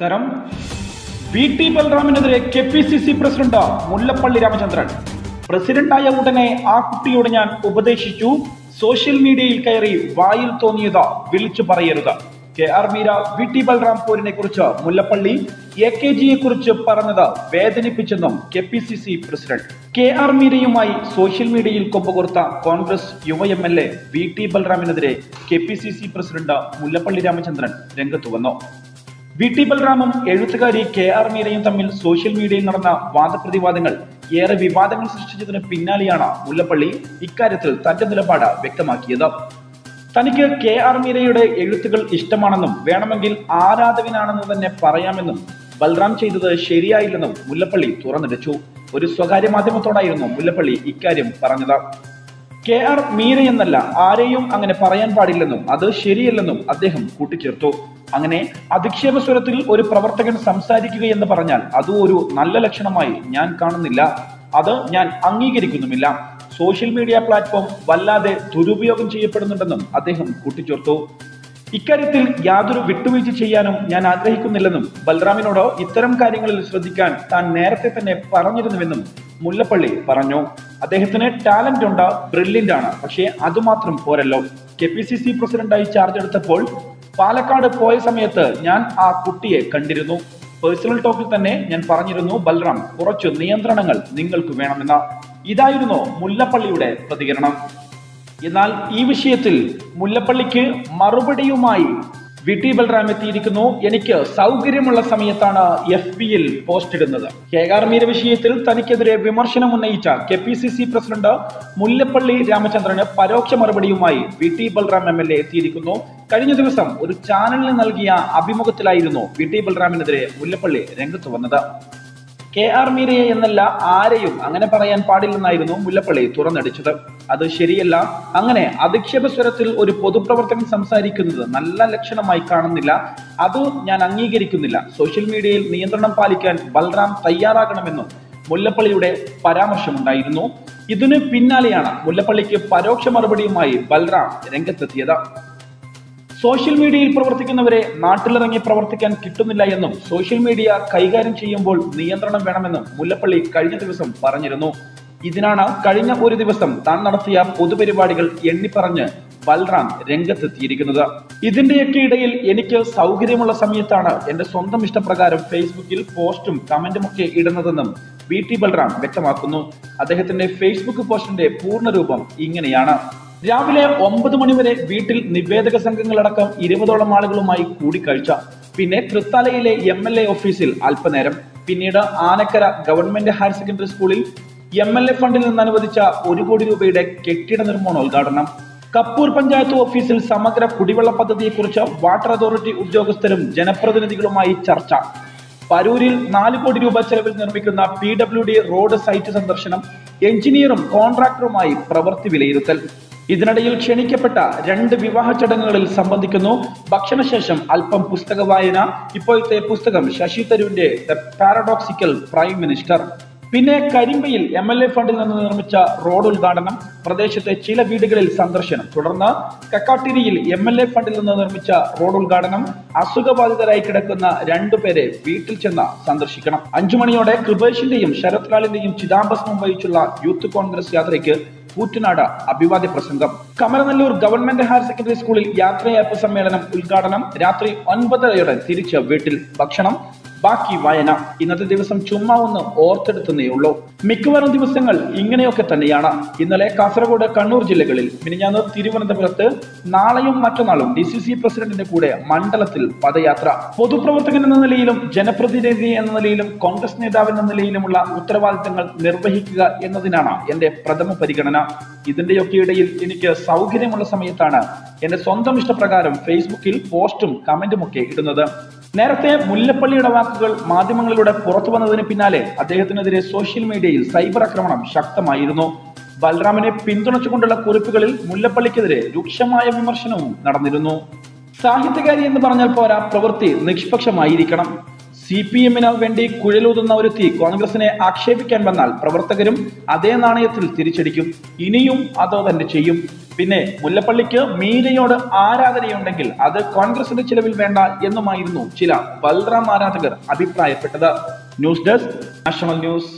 നമസ്കാരം. V T ബൽറാമിനെതിരെ K P C C president Mullappally Ramachandran. പ്രസിഡന്റായ ഉടനെ ആ കുട്ടിയോട് ഞാൻ ഉപദേശിച്ചു. സോഷ്യൽ മീഡിയയിൽ കയറി വായിൽ തോന്നിയത് വിളിച്ചു പറയരുത്. K R Meera V T Balram പോരിനെ കുറിച്ച് മുല്ലപ്പള്ളി എ കെ ജിയെ കുറിച്ച് പറഞ്ഞത് വേദനിപ്പിച്ചെന്നും K P C C president. K R മീരയുമായി social മീഡിയയിൽ കൊമ്പുകൊർത്ത കോൺഗ്രസ് യുവ M L A V T ബൽറാമിനെതിരെ K P C C president Mullappally Ramachandran രംഗത്തു വന്നു. വി ടി ബൽറാമും എഴുത്തുകാരി കെ ആർ മീരയും തമ്മിൽ സോഷ്യൽ മീഡിയയിൽ നടന്ന വാദപ്രതിവാദങ്ങൾ ഏറെ വിവാദങ്ങൾ സൃഷ്ടിച്ചതിന് പിന്നാലെയാണ് മുല്ലപ്പള്ളി ഇക്കാര്യത്തിൽ തന്റെ നിലപാട് വ്യക്തമാക്കിയത്. തനിക്ക് കെ ആർ മീരയുടെ എഴുത്തുകൾ ഇഷ്ടമാണെന്നും വേണമെങ്കിൽ ആരാധകനാണെന്ന് തന്നെ പറയാമെന്നും ബൽറാം ചെയ്തത് ശരിയായില്ലെന്നും മുല്ലപ്പള്ളി തുറന്നടിച്ചു. ഒരു സ്വകാര്യ മാധ്യമത്തോടായിരുന്നു മുല്ലപ്പള്ളി ഇക്കാര്യം പറഞ്ഞത്. കെ ആർ മീര എന്നല്ല ആരെയും അങ്ങനെ പറയാൻ പാടില്ലെന്നും അത് ശരിയല്ലെന്നും അദ്ദേഹം കൂട്ടിച്ചേർത്തു. അങ്ങനെ അധിക്ഷേപ സ്വരത്തിൽ ഒരു പ്രവർത്തകൻ സംസാരിക്കുകയെന്ന് പറഞ്ഞാൽ അത് ഒരു നല്ല ലക്ഷണമായി ഞാൻ കാണുന്നില്ല. അത് ഞാൻ അംഗീകരിക്കുന്നുമില്ല. സോഷ്യൽ മീഡിയ പ്ലാറ്റ്ഫോം വല്ലാതെ ദുരുപയോഗം ചെയ്യപ്പെടുന്നുണ്ടെന്നും അദ്ദേഹം കൂട്ടിച്ചേർത്തു. ഇക്കാര്യത്തിൽ യാതൊരു വിട്ടുവീഴ്ച ചെയ്യാനും ഞാൻ ആഗ്രഹിക്കുന്നില്ലെന്നും ബൽറാമിനോട് ഇത്തരം കാര്യങ്ങളിൽ ശ്രദ്ധിക്കാൻ താൻ നേരത്തെ തന്നെ പറഞ്ഞിരുന്നുവെന്നും മുല്ലപ്പള്ളി പറഞ്ഞു. അദ്ദേഹത്തിന് ടാലന്റ് ഉണ്ട് ബ്രില്യന്റ് ആണ്. പക്ഷേ അതുമാത്രം പോരല്ലോ. കെ പി സി സി പ്രസിഡന്റായി ചാർജ് എടുത്തപ്പോൾ പാലക്കാട് പോയ സമയത്ത് ഞാൻ ആ കുട്ടിയെ കണ്ടിരുന്നു. പേഴ്സണൽ ടോക്കിൽ തന്നെ ഞാൻ പറഞ്ഞിരുന്നു ബൽറാം കുറച്ച് നിയന്ത്രണങ്ങൾ നിങ്ങൾക്ക് വേണമെന്ന്. ഇതായിരുന്നു മുല്ലപ്പള്ളിയുടെ പ്രതികരണം. എന്നാൽ ഈ വിഷയത്തിൽ മുല്ലപ്പള്ളിക്ക് മറുപടിയുമായി വി ബൽറാം എത്തിയിരിക്കുന്നു എനിക്ക് സൗകര്യമുള്ള സമയത്താണ് എഫ് പിയിൽ പോസ്റ്റ് ഇടുന്നത്. കേകാർ മീര വിഷയത്തിൽ തനിക്കെതിരെ വിമർശനം ഉന്നയിച്ച K P C C president Mullappally രാമചന്ദ്രന് പരോക്ഷ മറുപടിയുമായി V T Balram M L A എത്തിയിരിക്കുന്നു. കഴിഞ്ഞ ദിവസം ഒരു ചാനലിന് നൽകിയ അഭിമുഖത്തിലായിരുന്നു വി ടി ബൽറാമിനെതിരെ മുല്ലപ്പള്ളി രംഗത്ത് വന്നത്. കെ ആർ മീരയെ എന്നല്ല ആരെയും അങ്ങനെ പറയാൻ പാടില്ലെന്നായിരുന്നു മുല്ലപ്പള്ളി തുറന്നടിച്ചത്. അത് ശരിയല്ല. അങ്ങനെ അധിക്ഷേപ സ്വരത്തിൽ ഒരു പൊതുപ്രവർത്തകൻ സംസാരിക്കുന്നത് നല്ല ലക്ഷണമായി കാണുന്നില്ല. അത് ഞാൻ അംഗീകരിക്കുന്നില്ല. സോഷ്യൽ മീഡിയയിൽ നിയന്ത്രണം പാലിക്കാൻ ബൽറാം തയ്യാറാകണമെന്നും മുല്ലപ്പള്ളിയുടെ പരാമർശമുണ്ടായിരുന്നു. ഇതിനു പിന്നാലെയാണ് മുല്ലപ്പള്ളിക്ക് പരോക്ഷ മറുപടിയുമായി ബൽറാം രംഗത്തെത്തിയത്. സോഷ്യൽ മീഡിയയിൽ പ്രവർത്തിക്കുന്നവരെ നാട്ടിലിറങ്ങി പ്രവർത്തിക്കാൻ കിട്ടുന്നില്ല എന്നും സോഷ്യൽ മീഡിയ കൈകാര്യം ചെയ്യുമ്പോൾ നിയന്ത്രണം വേണമെന്നും മുല്ലപ്പള്ളി കഴിഞ്ഞ ദിവസം പറഞ്ഞിരുന്നു. ഇതിനാണ് കഴിഞ്ഞ ഒരു ദിവസം താൻ നടത്തിയ പൊതുപരിപാടികൾ എണ്ണിപ്പറഞ്ഞ് ബൽറാം രംഗത്തെത്തിയിരിക്കുന്നത്. ഇതിന്റെയൊക്കെ ഇടയിൽ എനിക്ക് സൗകര്യമുള്ള സമയത്താണ് എന്റെ സ്വന്തം ഇഷ്ടപ്രകാരം ഫേസ്ബുക്കിൽ പോസ്റ്റും കമന്റും ഒക്കെ ഇടുന്നതെന്നും വി ടി ബൽറാം വ്യക്തമാക്കുന്നു. അദ്ദേഹത്തിന്റെ ഫേസ്ബുക്ക് പോസ്റ്റിന്റെ പൂർണരൂപം ഇങ്ങനെയാണ്. രാവിലെ ഒമ്പത് മണിവരെ വീട്ടിൽ നിവേദക സംഘങ്ങളടക്കം ഇരുപതോളം ആളുകളുമായി കൂടിക്കാഴ്ച. പിന്നെ തൃത്താലയിലെ എം എൽ എ ഓഫീസിൽ അല്പനേരം. പിന്നീട് ആനക്കര ഗവൺമെന്റ് ഹയർ സെക്കൻഡറി സ്കൂളിൽ എം എൽ എ ഫണ്ടിൽ നിന്ന് അനുവദിച്ച ഒരു കോടി രൂപയുടെ കെട്ടിട നിർമ്മാണോദ്ഘാടനം കപ്പൂർ പഞ്ചായത്ത് ഓഫീസിൽ സമഗ്ര കുടിവെള്ള പദ്ധതിയെക്കുറിച്ച് വാട്ടർ അതോറിറ്റി ഉദ്യോഗസ്ഥരും ജനപ്രതിനിധികളുമായി ചർച്ച. പരൂരിൽ നാല് കോടി രൂപ ചെലവിൽ നിർമ്മിക്കുന്ന P W D road site സന്ദർശനം. എഞ്ചിനീയറും കോൺട്രാക്ടറുമായി പ്രവൃത്തി വിലയിരുത്തൽ. ഇതിനിടയിൽ ക്ഷണിക്കപ്പെട്ട രണ്ട് വിവാഹ ചടങ്ങുകളിൽ സംബന്ധിക്കുന്നു. ഭക്ഷണശേഷം അല്പം പുസ്തക വായന ഇപ്പോഴത്തെ പുസ്തകം ശശി തരൂരിന്റെ ദ പാരഡോക്സിക്കൽ പ്രൈം മിനിസ്റ്റർ പിന്നെ കരിമ്പയിൽ എം എൽ എ ഫണ്ടിൽ നിന്ന് നിർമ്മിച്ച റോഡ് ഉദ്ഘാടനം പ്രദേശത്തെ ചില വീടുകളിൽ സന്ദർശനം തുടർന്ന് കക്കാട്ടിരിയിൽ എം എൽ എ ഫണ്ടിൽ നിന്ന് നിർമ്മിച്ച റോഡ് ഉദ്ഘാടനം അസുഖബാധിതരായി കിടക്കുന്ന രണ്ടുപേരെ വീട്ടിൽ ചെന്ന് സന്ദർശിക്കണം. അഞ്ചു മണിയോടെ കൃപേഷിന്റെയും ശരത് ലാലിന്റെയും ചിദാംബസ്മം വഹിച്ചുള്ള യൂത്ത് കോൺഗ്രസ് യാത്രയ്ക്ക് കൂറ്റനാട് അഭിവാദ്യ പ്രസംഗം. കമലനല്ലൂർ ഗവൺമെന്റ് ഹയർ സെക്കൻഡറി സ്കൂളിൽ യാത്രയയപ്പ് സമ്മേളനം ഉദ്ഘാടനം രാത്രി ഒൻപതരയോടെ തിരിച്ച് വീട്ടിൽ ഭക്ഷണം ബാക്കി വായന ഇന്നത്തെ ദിവസം ചുമ്മാ ഒന്ന് ഓർത്തെടുത്തുന്നേ ഉള്ളൂ. മിക്കവാറും ദിവസങ്ങൾ ഇങ്ങനെയൊക്കെ തന്നെയാണ്. ഇന്നലെ കാസർഗോഡ് കണ്ണൂർ ജില്ലകളിൽ മിനിഞ്ഞാന്ന് തിരുവനന്തപുരത്ത് നാളെയും മറ്റന്നാളും ഡി സി സി പ്രസിഡന്റിന്റെ കൂടെ മണ്ഡലത്തിൽ പദയാത്ര. പൊതുപ്രവർത്തകൻ എന്ന നിലയിലും ജനപ്രതിനിധി എന്ന നിലയിലും കോൺഗ്രസ് നേതാവ് എന്ന നിലയിലുമുള്ള ഉത്തരവാദിത്തങ്ങൾ നിർവഹിക്കുക എന്നതിനാണ് എന്റെ പ്രഥമ പരിഗണന. ഇതിന്റെയൊക്കെ ഇടയിൽ എനിക്ക് സൗകര്യമുള്ള സമയത്താണ് എന്റെ സ്വന്തം ഇഷ്ടപ്രകാരം ഫേസ്ബുക്കിൽ പോസ്റ്റും കമന്റും ഒക്കെ ഇടുന്നത്. നേരത്തെ മുല്ലപ്പള്ളിയുടെ വാക്കുകൾ മാധ്യമങ്ങളിലൂടെ പുറത്തു വന്നതിന് പിന്നാലെ അദ്ദേഹത്തിനെതിരെ സോഷ്യൽ മീഡിയയിൽ സൈബർ ആക്രമണം ശക്തമായിരുന്നു. ബൽറാമിനെ പിന്തുണച്ചുകൊണ്ടുള്ള കുറിപ്പുകളിൽ മുല്ലപ്പള്ളിക്കെതിരെ രൂക്ഷമായ വിമർശനവും നടന്നിരുന്നു. സാഹിത്യകാരി എന്ന് പറഞ്ഞാൽ പോരാ പ്രവൃത്തി നിഷ്പക്ഷമായിരിക്കണം. സി പി എമ്മിന് വേണ്ടി കുഴലൂതുന്ന ഒരുത്തി കോൺഗ്രസിനെ ആക്ഷേപിക്കാൻ വന്നാൽ പ്രവർത്തകരും അതേ നാണയത്തിൽ തിരിച്ചടിക്കും. ഇനിയും അതോ തന്നെ ചെയ്യും. പിന്നെ മുല്ലപ്പള്ളിക്ക് മീരയോട് ആരാധനയുണ്ടെങ്കിൽ അത് കോൺഗ്രസിന്റെ ചിലവിൽ വേണ്ട എന്നുമായിരുന്നു ചില ബൽറാം ആരാധകർ അഭിപ്രായപ്പെട്ടത്. News desk national news.